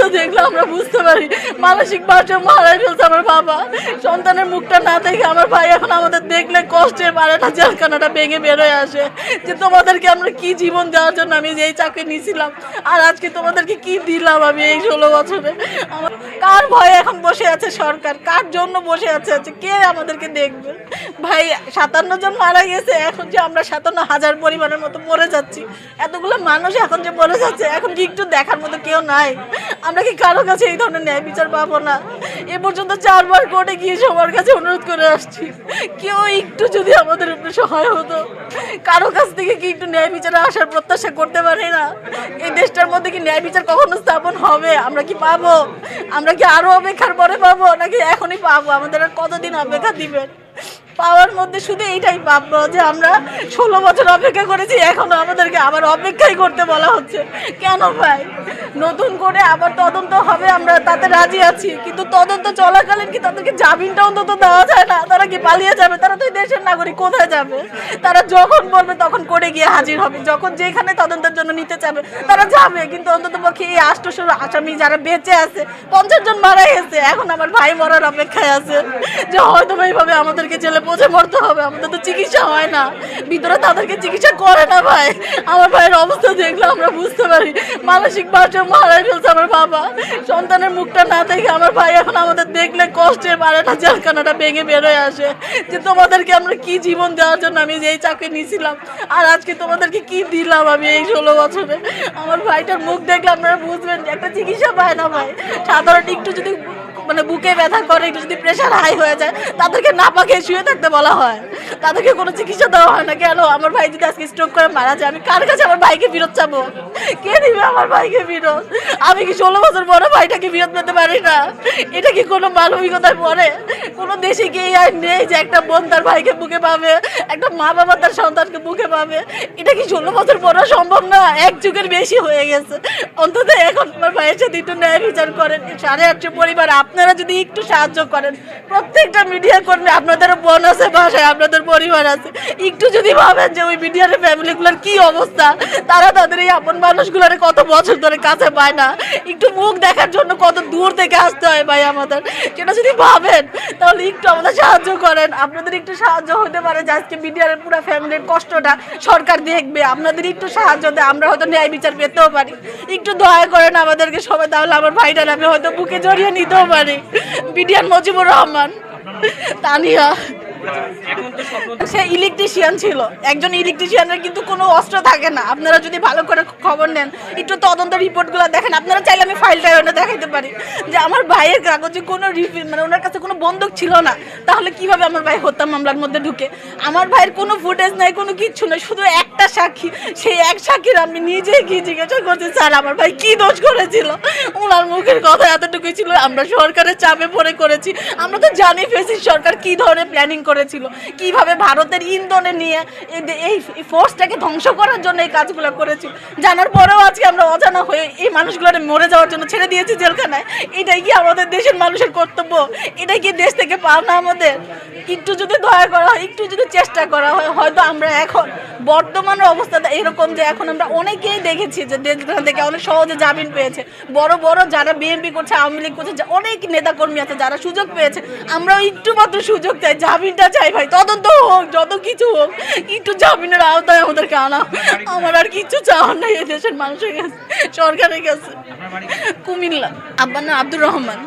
অবস্থা দেখলে আমরা বুঝতে পারি। মানসিক ভাবে মারা ফেলছে আমার বাবা। সন্তানের মুখটা না দেখে আমার ভাই এখন আমাদের দেখলে কষ্টে না জেলখানাটা ভেঙে বেরোয় আসে। যে তোমাদেরকে আমরা কি জীবন দেওয়ার জন্য আমি এই চাকরি নিয়েছিলাম আর আজকে তোমাদেরকে কি দিলাম আমি এই ষোলো বছরে? আমার কার ভয়ে এখন বসে আছে সরকার? কার জন্য বসে আছে? আছে কে আমাদেরকে দেখবে? ভাই, সাতান্ন জন মারা গেছে, এখন যে আমরা সাতান্ন হাজার পরিমাণের মতো মরে যাচ্ছি। এতগুলো মানুষ এখন যে মরে যাচ্ছে, এখন কি একটু দেখার মতো কেউ নাই। আমরা কি কারও কাছে এই ধরনের ন্যায় বিচার পাবো না? এ পর্যন্ত চারবার কোর্টে গিয়ে সবার কাছে অনুরোধ করে আসছি। কেউ একটু যদি আমাদের উপরে সহায় হতো। কারও কাছ থেকে কি একটু ন্যায় বিচারে আসার প্রত্যাশা করতে পারে না? এই দেশটার মধ্যে কি ন্যায় বিচার কখনো স্থাপন হবে? আমরা কি পাবো? আমরা কি আরও অপেক্ষার পরে পাবো? নাকি এখনই পাবো? আমাদের আর কতদিন অপেক্ষা দিবেন? পাওয়ার মধ্যে শুধু এইটাই পাবো যে আমরা ষোলো বছর অপেক্ষা করেছি, এখনও আমাদেরকে আবার অপেক্ষাই করতে বলা হচ্ছে। কেন ভাই? নতুন করে আবার তদন্ত হবে, আমরা তাতে রাজি আছি। কিন্তু তদন্ত চলাকালীন কি তাদেরকে জামিনটা অন্তত দেওয়া যায় না? তারা কি পালিয়ে যাবে? তারা তো দেশের নাগরিক, কোথায় যাবে? তারা যখন বলবে তখন করে গিয়ে হাজির হবে। যখন যেখানে তদন্তের জন্য নিতে চাবে, তারা যাবে। কিন্তু অন্তত পক্ষে এই আষ্টশো আসামি যারা বেঁচে আছে, পঞ্চাশ জন মারা গেছে এখন আমার ভাই মরার অপেক্ষায় আছে যে হয়তো এইভাবে আমাদেরকে জেলে পৌঁছে মরতে হবে। আমাদের তো চিকিৎসা হয় না। ভিতরে তাদেরকে চিকিৎসা করে না ভাই। আমার ভাইয়ের অবস্থা দেখলে আমরা বুঝতে পারি। মানসিক ভাবে মারাই ফেলছে আমার বাবা। সন্তানের মুখটা না দেখে আমার ভাই এখন আমাদের দেখলে কষ্টে বারোটা জেলখানাটা ভেঙে বেরোয় আসে। যে তোমাদেরকে আমরা কি জীবন দেওয়ার জন্য আমি যে এই চাকরি নিয়েছিলাম, আর আজকে তোমাদেরকে কি দিলাম আমি এই ষোলো বছরে? আমার ভাইটার মুখ দেখলে আপনারা বুঝবেন যে একটা চিকিৎসা পায় না ভাই। সাধারণ একটু যদি মানে বুকে ব্যথা করে যদি প্রেশার হাই হয়ে যায়, তাদেরকে না পাকে শুয়ে থাকতে বলা হয়। তাদেরকে কোনো চিকিৎসা দেওয়া হয় না। কেন? আমার ভাই যদি আজকে স্ট্রোক করে মারা যায়, আমি কার কাছে আমার ভাইকে ফেরত চাবো? কে দিবে আমার ভাইকে ফেরত? আমি কি ষোলো বছর বড় ভাইটাকে ফেরত পেতে পারি না? এটা কি কোনো মানবিকতায় পড়ে কোনো দেশে কি এই আইন নেই যে একটা বোন তার ভাইকে বুকে পাবে, একটা মা বাবা তার সন্তানকে বুকে পাবে? এটা কি ষোলো বছর পড়া সম্ভব না? এক যুগের বেশি হয়ে গেছে। অন্তত এখন আমার ভাইয়ের সাথে একটু ন্যায় বিচার করেন। সাড়ে আটশো পরিবার আপনারা যদি একটু সাহায্য করেন, প্রত্যেকটা মিডিয়া কর্মী আপনাদেরও বোন আছে, বাসায় আপনাদের পরিবার আছে, একটু যদি ভাবেন যে ওই মিডিয়ার ফ্যামিলিগুলোর কি অবস্থা, তারা তাদের এই আপন মানুষগুলোর কত বছর ধরে কাছে পায় না। একটু মুখ দেখার জন্য কত দূর থেকে আসতে হয় ভাই আমাদের। সেটা যদি ভাবেন, তাহলে একটু আমাদের সাহায্য করেন। আপনাদের একটু সাহায্য হতে পারে যে আজকে মিডিয়ার পুরো ফ্যামিলির কষ্টটা সরকার দেখবে। আপনাদের একটু সাহায্য দেয়, আমরা হয়তো ন্যায় বিচার পেতেও পারি। একটু দয়া করেন আমাদেরকে সবাই, তাহলে আমার ভাইটার আমি হয়তো বুকে জড়িয়ে নিতেও পারি। বিডিয়ান মজিবুর রহমান। তানিয়া। সে ইলেকট্রিশিয়ান ছিল। একজন ইলেকট্রিশিয়ানের কিন্তু কোনো অস্ত্র থাকে না। আপনারা যদি ভালো করে খবর নেন, একটু তদন্ত রিপোর্টগুলো দেখেন। আপনারা চাইলে আমি ফাইলটা ওটা দেখাইতে পারি। যে আমার ভাইয়ের কাগজে কোনো মানে ওনার কাছে কোনো বন্দুক ছিল না। তাহলে কীভাবে আমার ভাই হত্যা মামলার মধ্যে ঢুকে? আমার ভাইয়ের কোনো ফুটেজ নাই, কোনো কিচ্ছু নেই। শুধু একটা সাক্ষী। সেই এক সাক্ষীর আমি নিজেই কি জিজ্ঞাসা করছি, স্যার, আমার ভাই কি দোষ করেছিল? ওনার মুখের কথা এতটুকুই ছিল। আমরা সরকারের চাপে পড়ে করেছি। আমরা তো জানি ফেসি সরকার কি ধরনের প্ল্যানিং করেছিল? কীভাবে ভারতের ইন্ধনে নিয়ে এই ফোর্সটাকে ধ্বংস করার জন্য এই কাজগুলো করেছিল? জানার পরেও আজকে আমরা অজানা হয়ে এই মানুষগুলোর মরে যাওয়ার জন্য ছেড়ে দিয়েছি জেলখানায়। এটাই কি আমাদের দেশের মানুষের কর্তব্য? এটাই কি দেশ থেকে পাওনা আমাদের? একটু যদি দয়া করা হয়, একটু যদি চেষ্টা করা হয়, হয়তো আমরা এখন বর্তমানের অবস্থাটা এরকম যে এখন আমরা অনেকেই দেখেছি যে দেশখান থেকে অনেক সহজে জামিন পেয়েছে। বড় বড় যারা বিএনপি করছে, আওয়ামী লীগ করছে অনেক নেতাকর্মী আছে যারা সুযোগ পেয়েছে। আমরাও একটু মাত্র সুযোগ চাই, জামিনটা চাই ভাই তদন্ত হোক যত কিছু হোক কিন্তু জামিনের আওতায় আমাদেরকে আনা। আমার আর কিছু চাওয়ার নাই এদেশের দেশের মানুষের কাছে সরকারের কাছে। কুমিল্লা। আব্বান নাম আব্দুর রহমান।